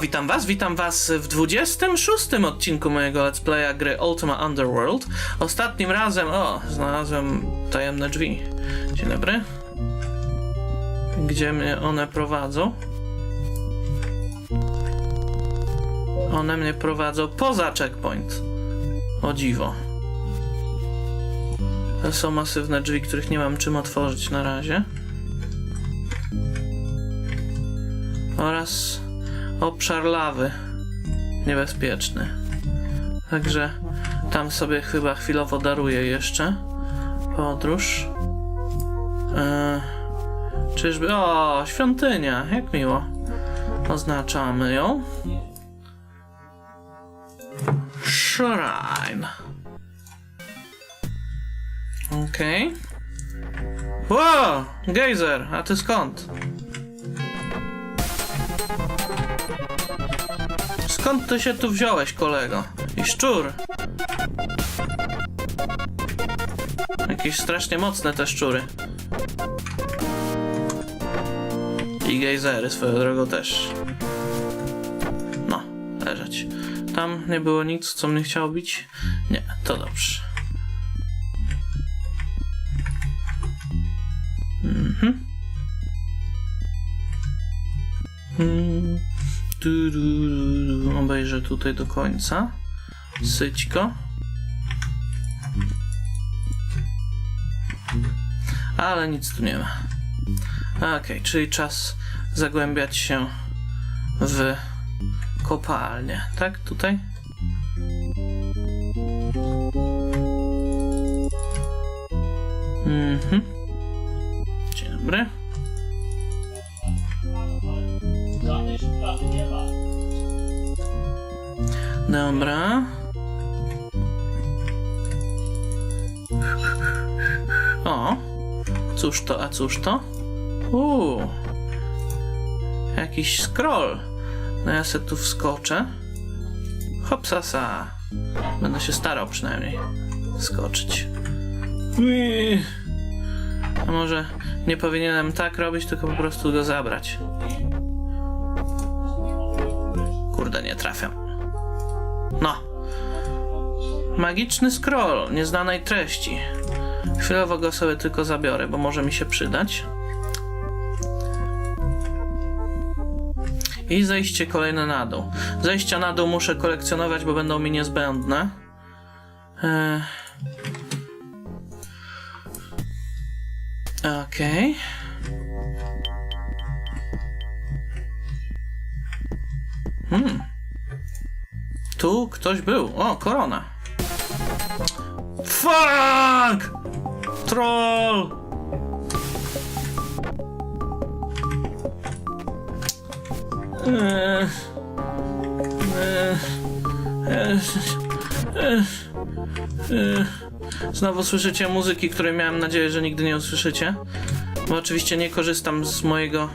Witam was, witam was w 26 odcinku mojego Let's Playa gry Ultima Underworld. Ostatnim razem, o, znalazłem tajemne drzwi. Dzień dobry. Gdzie mnie one prowadzą? One mnie prowadzą poza checkpoint. O dziwo. To są masywne drzwi, których nie mam czym otworzyć na razie. Oraz obszar lawy. Niebezpieczny. Także tam sobie chyba chwilowo daruję jeszcze podróż. Eee, czyżby. O, świątynia, jak miło. Oznaczamy ją. Shrine. Okej. Okay. Wow! Gejzer, a ty skąd? Skąd ty się tu wziąłeś, kolego? I szczur. Jakieś strasznie mocne te szczury. I gejzery swoją drogą też. No, leżeć. Tam nie było nic, co mnie chciało bić? Nie, to dobrze. Mhm. Mm. Obejrzę tutaj do końca. Syćko. Ale nic tu nie ma. Okej, czyli czas zagłębiać się w kopalnię. Tak? Tutaj? Mhm. Dzień dobry. Dobra. O, cóż to, a cóż to? Uuu, jakiś scroll. No ja se tu wskoczę. Hopsasa. Będę się starał przynajmniej skoczyć. A może nie powinienem tak robić, tylko po prostu go zabrać. Kurde, nie trafiam. Magiczny scroll nieznanej treści. Chwilowo go sobie tylko zabiorę, bo może mi się przydać. I zejście kolejne na dół. Zejścia na dół muszę kolekcjonować, bo będą mi niezbędne. Eee. Okej. Hmm. Tu ktoś był. O, korona. Fuck! Troll! Znowu słyszycie muzyki, której miałem nadzieję, że nigdy nie usłyszycie. Bo oczywiście nie korzystam z mojego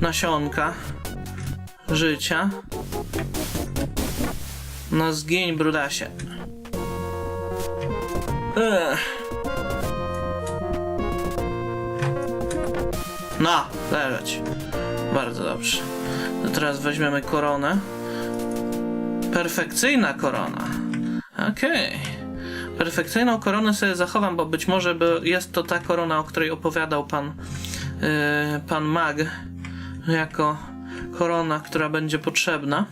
nasionka życia. No zgiń, brudasie. No, leżeć. Bardzo dobrze. To teraz weźmiemy koronę. Perfekcyjna korona. Okej. Perfekcyjną koronę sobie zachowam, bo być może jest to ta korona, o której opowiadał pan, yy, pan Mag, jako korona, która będzie potrzebna.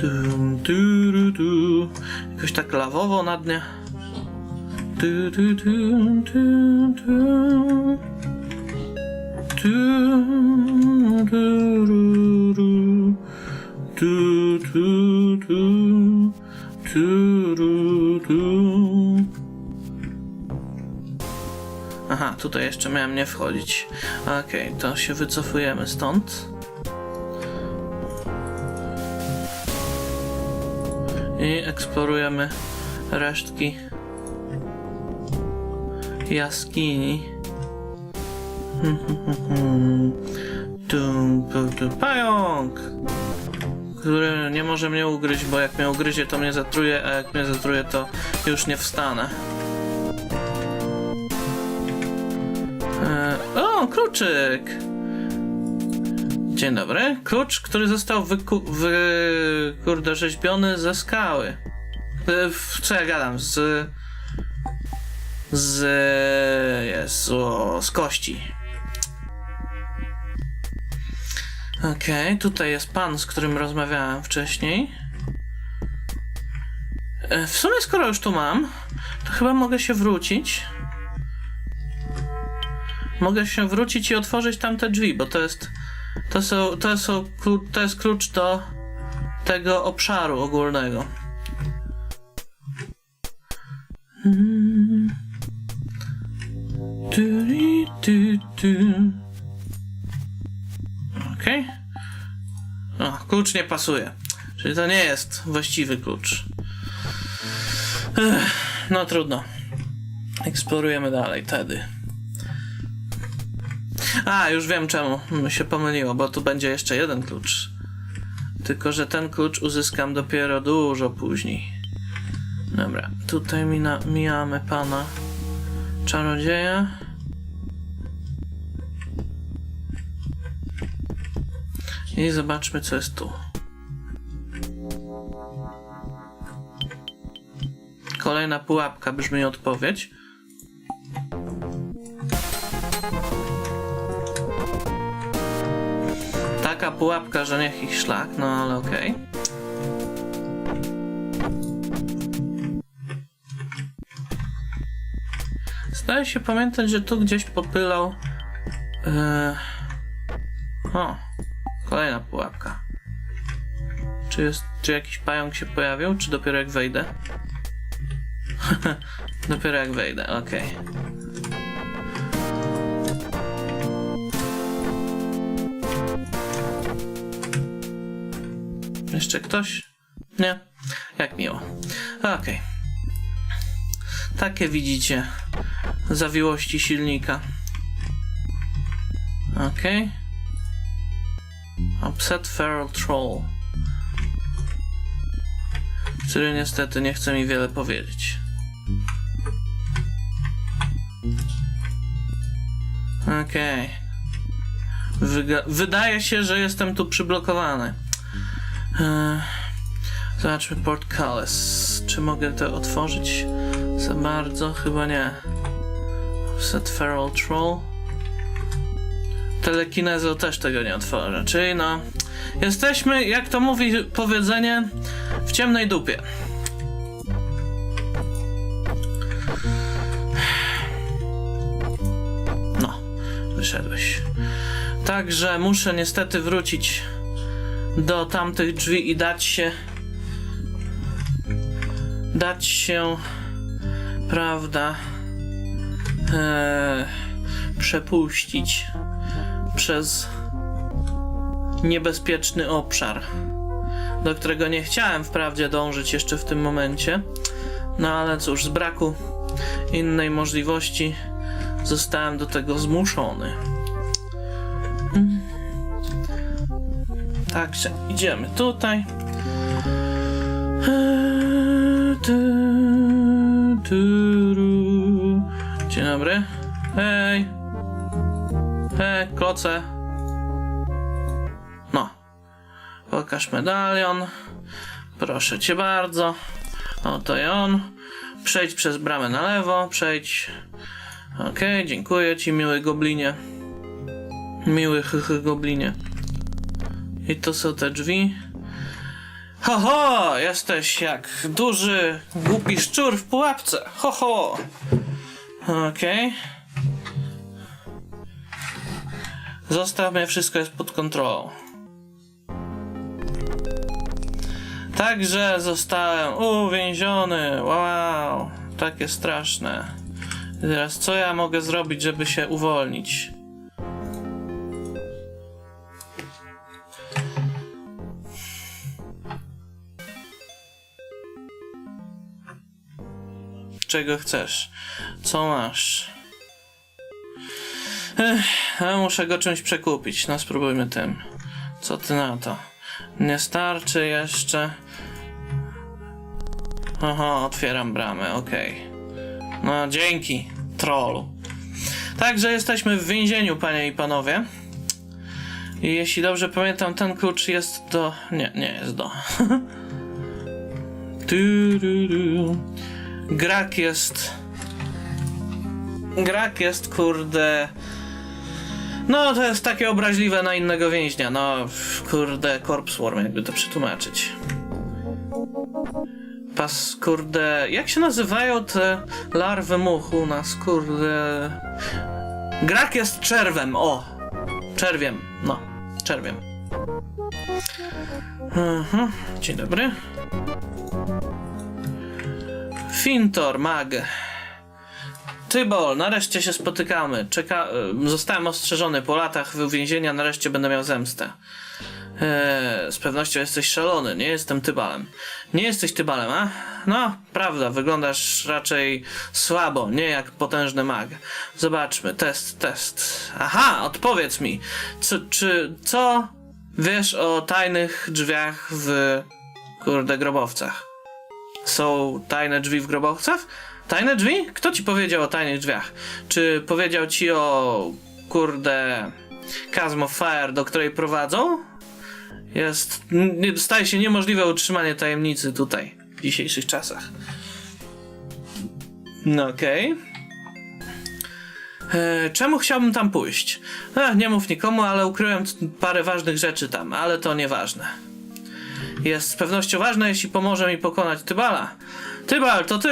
Tum, tu, ru, tu. Jakoś tak lawowo na dnie. Tu. Aha, tutaj jeszcze miałem nie wchodzić. Okej, to się wycofujemy stąd. I eksplorujemy resztki jaskini. Tum, tum. Pająk! Który nie może mnie ugryźć, bo jak mnie ugryzie, to mnie zatruje, a jak mnie zatruje, to już nie wstanę. E, o, kluczyk! Dzień dobry. Klucz, który został wyku... wy... kurde rzeźbiony ze skały. Y, w- Co ja gadam? Z... Z... Jezu, z kości. Okej, tutaj jest pan, z którym rozmawiałem wcześniej. E, W sumie, skoro już tu mam, to chyba mogę się wrócić. Mogę się wrócić i otworzyć tamte drzwi, bo to jest. To, są, to, są, to jest klucz do tego obszaru ogólnego. Mm. Tyri, ty, ty. Okej. O, klucz nie pasuje. Czyli to nie jest właściwy klucz. Ech, no trudno. Eksplorujemy dalej, tedy. A, już wiem czemu się pomyliło, bo tu będzie jeszcze jeden klucz. Tylko, że ten klucz uzyskam dopiero dużo później. Dobra, tutaj mina, mijamy pana czarodzieja. I zobaczmy, co jest tu. Kolejna pułapka brzmi odpowiedź. Taka pułapka, że niech ich szlak, no ale okej. Zdaje się pamiętać, że tu gdzieś popylał. Eee... O, kolejna pułapka. Czy jest, czy jakiś pająk się pojawił, czy dopiero jak wejdę? dopiero jak wejdę, okej. Jeszcze ktoś? Nie? Jak miło. Okej. Takie widzicie zawiłości silnika. Okej. Upset Feral Troll. Który niestety nie chce mi wiele powiedzieć. Okej. Wyga- Wydaje się, że jestem tu przyblokowany. Eee, Zobaczmy Portcullis. Czy mogę to otworzyć za bardzo? Chyba nie. Set Feral Troll. Telekinezo też tego nie otworzę. Czyli no, jesteśmy, jak to mówi powiedzenie, w ciemnej dupie. No, wyszedłeś. Także muszę niestety wrócić do tamtych drzwi i dać się. Dać się. Prawda. E, przepuścić przez niebezpieczny obszar, do którego nie chciałem wprawdzie dążyć jeszcze w tym momencie. No ale cóż, z braku innej możliwości zostałem do tego zmuszony. Także idziemy tutaj. Eee. Dzień dobry. Hej. Hej, kloce. No. Pokaż medalion. Proszę cię bardzo. Oto i on. Przejdź przez bramę na lewo. Przejdź. Okej, dziękuję ci, miły goblinie. Miły chychy goblinie. I to są te drzwi. Ho, ho! Jesteś jak duży, głupi szczur w pułapce. Ho, ho! Okej. Zostaw mnie, wszystko jest pod kontrolą. Także zostałem uwięziony. Wow, takie straszne. Teraz co ja mogę zrobić, żeby się uwolnić? Czego chcesz? Co masz? Ech, muszę go czymś przekupić. No spróbujmy tym. Co ty na to? Nie starczy jeszcze. Aha, otwieram bramę, okej. No dzięki, trollu. Także jesteśmy w więzieniu, panie i panowie. I jeśli dobrze pamiętam, ten klucz jest do. Nie, nie jest do. Grak jest. Grak jest, kurde. No, to jest takie obraźliwe na innego więźnia. No, kurde, corpse worm, jakby to przetłumaczyć. Pas, kurde. Jak się nazywają te larwy much u nas, kurde. Grak jest czerwem, o! Czerwiem, no, czerwiem. Mhm. Dzień dobry. Fintor, mag. Tybol, nareszcie się spotykamy. Czeka... Zostałem ostrzeżony po latach więzienia, nareszcie będę miał zemstę. Eee, z pewnością jesteś szalony, nie jestem Tybalem. Nie jesteś Tybalem, a? No, prawda, wyglądasz raczej słabo, nie jak potężny mag. Zobaczmy, test, test. Aha, odpowiedz mi, co, czy, co wiesz o tajnych drzwiach w, kurde, grobowcach? Są tajne drzwi w grobowcach? Tajne drzwi? Kto ci powiedział o tajnych drzwiach? Czy powiedział ci o, kurde, Chasm Fire, do której prowadzą? Jest. Staje się niemożliwe utrzymanie tajemnicy tutaj, w dzisiejszych czasach. No okej. E, Czemu chciałbym tam pójść? Ech, nie mów nikomu, ale ukryłem parę ważnych rzeczy tam, ale to nieważne. Jest z pewnością ważne, jeśli pomoże mi pokonać Tybala. Tybal, to ty!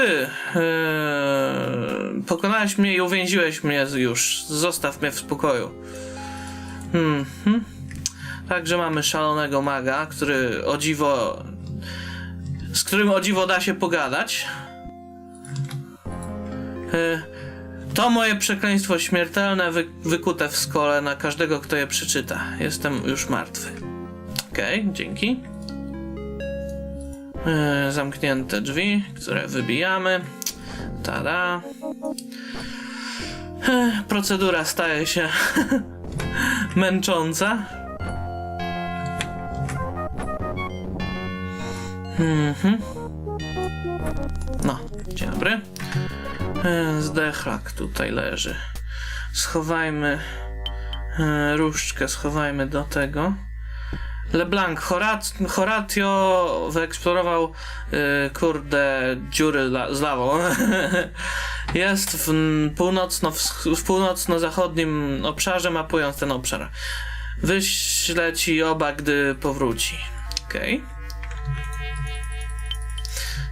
Eee, pokonałeś mnie i uwięziłeś mnie już. Zostaw mnie w spokoju. Hmm. Także mamy szalonego maga, który o dziwo. z którym o dziwo da się pogadać. E, To moje przekleństwo śmiertelne wy, wykute w skole na każdego, kto je przeczyta. Jestem już martwy. Okej, dzięki. E, Zamknięte drzwi, które wybijamy. Tada. E, Procedura staje się męcząca. Mhm. No, dzień dobry. E, Zdechlak tutaj leży. Schowajmy e, różdżkę, schowajmy do tego. LeBlanc, Horat, Horatio wyeksplorował y, kurde dziury la, z lawą. Jest w, północno, w, północno-zachodnim obszarze, mapując ten obszar. Wyślę ci oba, gdy powróci. Okej.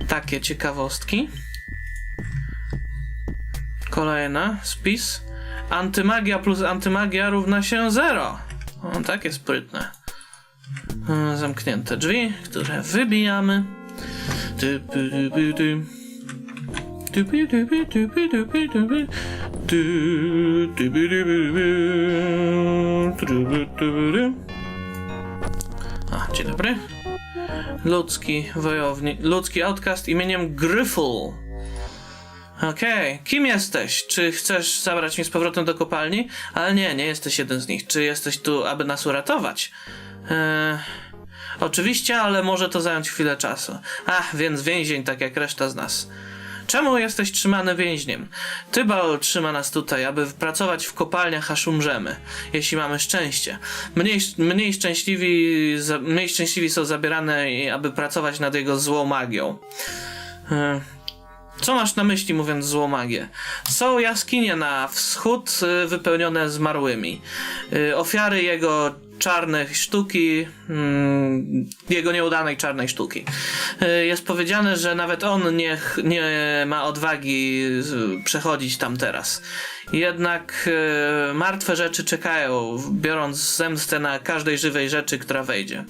Takie ciekawostki. Kolejna, spis. Antymagia plus antymagia równa się 0. O, takie sprytne. E, Zamknięte drzwi, które wybijamy. A, dzień dobry. Ludzki wojownik, ludzki outcast imieniem Gryffle. Okej, kim jesteś? Czy chcesz zabrać mnie z powrotem do kopalni? Ale nie, nie jesteś jeden z nich. Czy jesteś tu, aby nas uratować? Eee, oczywiście, ale może to zająć chwilę czasu. Ach, więc więzień, tak jak reszta z nas. Czemu jesteś trzymany więźniem? Tybal trzyma nas tutaj, aby pracować w kopalniach, aż umrzemy. Jeśli mamy szczęście. Mniej, mniej, szczęśliwi, mniej szczęśliwi są zabierane, aby pracować nad jego złą magią. Eee, co masz na myśli mówiąc złą magię? Są jaskinie na wschód y, wypełnione zmarłymi. Y, Ofiary jego czarnej sztuki, mm, jego nieudanej czarnej sztuki. Y, Jest powiedziane, że nawet on nie, nie ma odwagi przechodzić tam teraz. Jednak y, martwe rzeczy czekają, biorąc zemstę na każdej żywej rzeczy, która wejdzie.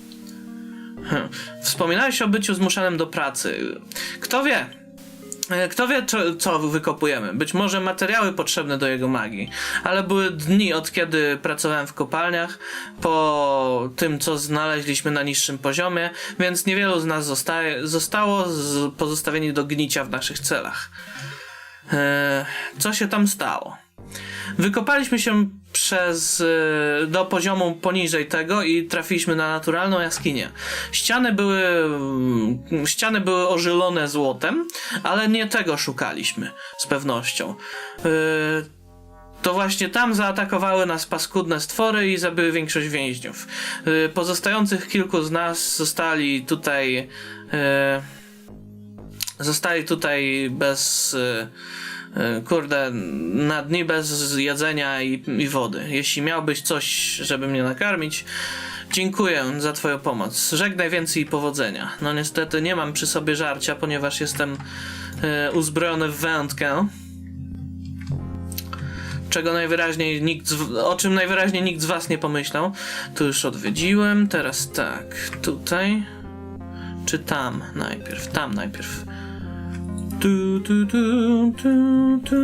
Hm. Wspominałeś o byciu zmuszanym do pracy. Kto wie? E, Kto wie, co, co wykopujemy? Być może materiały potrzebne do jego magii, ale były dni od kiedy pracowałem w kopalniach, po tym, co znaleźliśmy na niższym poziomie, więc niewielu z nas zostaje, zostało pozostawieni do gnicia w naszych celach. E, co się tam stało? Wykopaliśmy się przez e, do poziomu poniżej tego i trafiliśmy na naturalną jaskinię. Ściany były mm, ściany były ożylone złotem, ale nie tego szukaliśmy z pewnością. E, to właśnie tam zaatakowały nas paskudne stwory i zabiły większość więźniów. Y, Pozostających kilku z nas zostali tutaj. Zostali tutaj bez. Y, Kurde, na dni bez jedzenia i, i wody. Jeśli miałbyś coś, żeby mnie nakarmić, dziękuję za Twoją pomoc. Żegnaj więcej i powodzenia. No niestety nie mam przy sobie żarcia, ponieważ jestem y, uzbrojony w wędkę czego najwyraźniej nikt, z, o czym najwyraźniej nikt z was nie pomyślał. Tu już odwiedziłem, teraz tak, tutaj, czy tam najpierw, tam najpierw. Tu, tu, tu, tu, tu.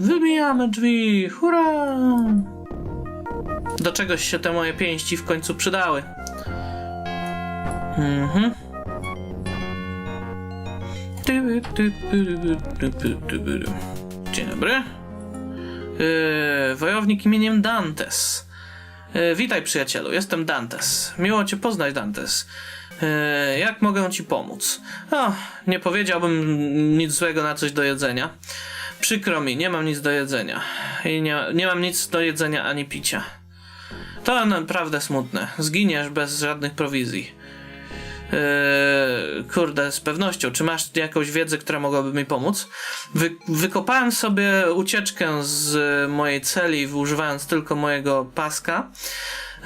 Wybijamy drzwi, hurra! Do czegoś się te moje pięści w końcu przydały. Mhm. Dzień dobry. Yy, wojownik imieniem Dantes. Yy, witaj przyjacielu, jestem Dantes. Miło cię poznać, Dantes. Yy, jak mogę ci pomóc? O, nie powiedziałbym nic złego na coś do jedzenia. Przykro mi, nie mam nic do jedzenia. I nie, nie mam nic do jedzenia ani picia. To naprawdę smutne. Zginiesz bez żadnych prowizji. Eee, kurde, z pewnością. Czy masz jakąś wiedzę, która mogłaby mi pomóc? Wy, wykopałem sobie ucieczkę z mojej celi, używając tylko mojego paska.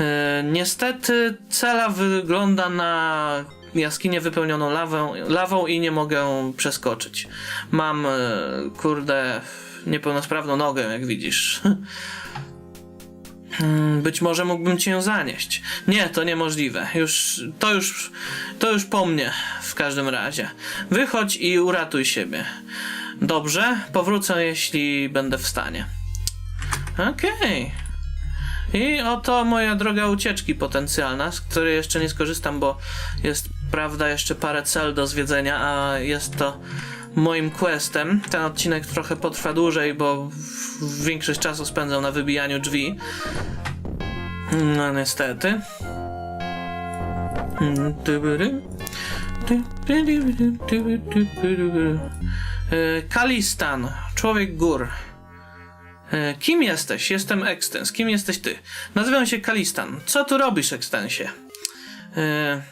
Eee, niestety cela wygląda na jaskinię wypełnioną lawą, lawą i nie mogę przeskoczyć. Mam, e, kurde, niepełnosprawną nogę, jak widzisz. Hmm, Być może mógłbym cię zanieść. Nie, to niemożliwe. Już, to już, to już po mnie w każdym razie. Wychodź i uratuj siebie. Dobrze, powrócę jeśli będę w stanie. Okej. I oto moja droga ucieczki potencjalna, z której jeszcze nie skorzystam, bo jest, prawda, jeszcze parę cel do zwiedzenia, a jest to moim questem. Ten odcinek trochę potrwa dłużej, bo większość czasu spędzam na wybijaniu drzwi. No niestety. Kalistan, człowiek gór. E, Kim jesteś? Jestem Ekstens. Kim jesteś ty? Nazywam się Kalistan. Co tu robisz, Ekstensie? E,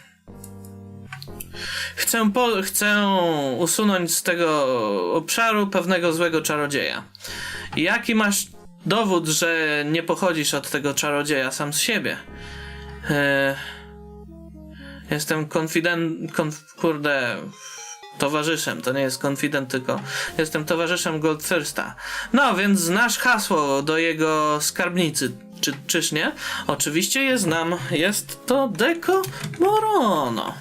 Chcę, po, chcę usunąć z tego obszaru pewnego złego czarodzieja. Jaki masz dowód, że nie pochodzisz od tego czarodzieja sam z siebie? E, jestem konfident, konf, kurde, towarzyszem, to nie jest konfident, tylko jestem towarzyszem Goldthirsta. No, więc znasz hasło do jego skarbnicy, czy, czyż nie? Oczywiście je znam. Jest to Deco Morono.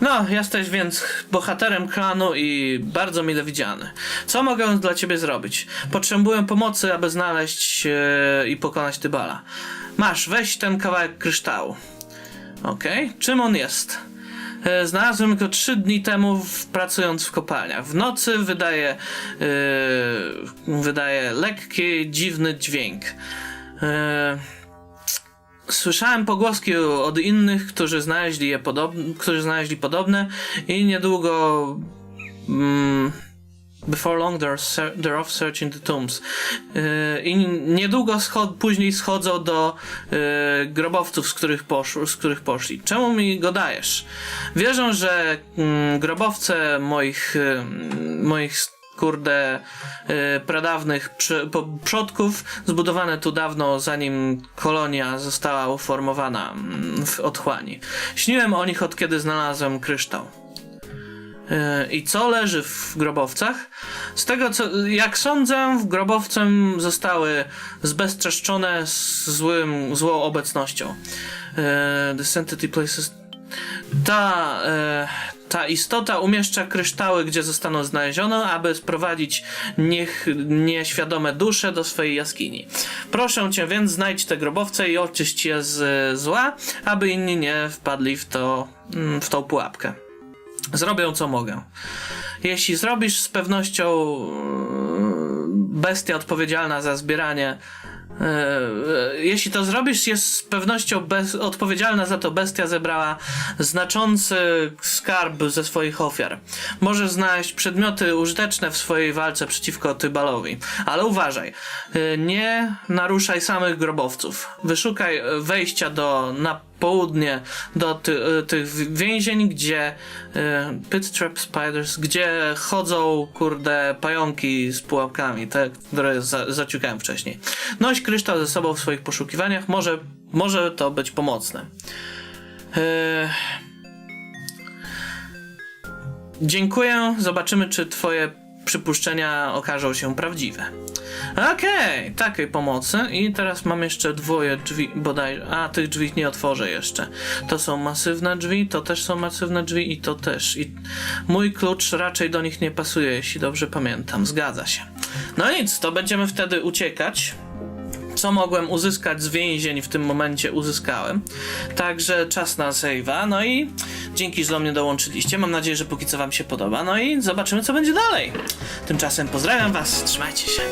No, jesteś więc bohaterem klanu i bardzo mile widziany. Co mogę dla ciebie zrobić? Potrzebuję pomocy, aby znaleźć e, i pokonać Tybala. Masz, weź ten kawałek kryształu. Okej, czym on jest? E, Znalazłem go trzy dni temu pracując w kopalniach. W nocy wydaje, e, wydaje lekki, dziwny dźwięk. E, Słyszałem pogłoski od innych, którzy znaleźli je podobne, którzy znaleźli podobne i niedługo mm, Before long they're, off searching the tombs. Yy, I niedługo scho- później schodzą do yy, grobowców, z których, posz- z których poszli. Czemu mi go dajesz? Wierzę, że mm, grobowce moich, yy, moich kurde pradawnych przodków zbudowane tu dawno zanim kolonia została uformowana mm, w otchłani. Śniłem o nich od kiedy znalazłem kryształ. Yy, I co leży w grobowcach? Z tego co, jak sądzę, w grobowcem zostały zbezczeszczone złym, złą obecnością. Yy, the Sanctity Places. Ta, e, ta istota umieszcza kryształy, gdzie zostaną znalezione, aby sprowadzić niech nieświadome dusze do swojej jaskini. Proszę cię więc, znajdź te grobowce i oczyść je z zła, aby inni nie wpadli w, to, mm, w tą pułapkę. Zrobię co mogę. Jeśli zrobisz z pewnością mm, bestia odpowiedzialna za zbieranie E, e, jeśli to zrobisz, jest z pewnością bez, odpowiedzialna za to bestia zebrała znaczący skarb ze swoich ofiar. Możesz znaleźć przedmioty użyteczne w swojej walce przeciwko Tybalowi. Ale uważaj, e, nie naruszaj samych grobowców. Wyszukaj e, wejścia do, na południe do ty, e, tych więzień, gdzie e, pit trap spiders, gdzie chodzą kurde pająki z pułapkami, te, które za, zaciukałem wcześniej. Noś kryształ ze sobą w swoich poszukiwaniach, może, może to być pomocne. E, Dziękuję. Zobaczymy, czy twoje przypuszczenia okażą się prawdziwe. Okej, takiej pomocy. I teraz mam jeszcze dwoje drzwi, bodaj. A, tych drzwi nie otworzę jeszcze. To są masywne drzwi, to też są masywne drzwi i to też. I mój klucz raczej do nich nie pasuje, jeśli dobrze pamiętam. Zgadza się. No nic, to będziemy wtedy uciekać co mogłem uzyskać z więzień w tym momencie uzyskałem. Także czas na save'a. No i dzięki, że do mnie dołączyliście. Mam nadzieję, że póki co wam się podoba. No i zobaczymy, co będzie dalej. Tymczasem pozdrawiam was. Trzymajcie się.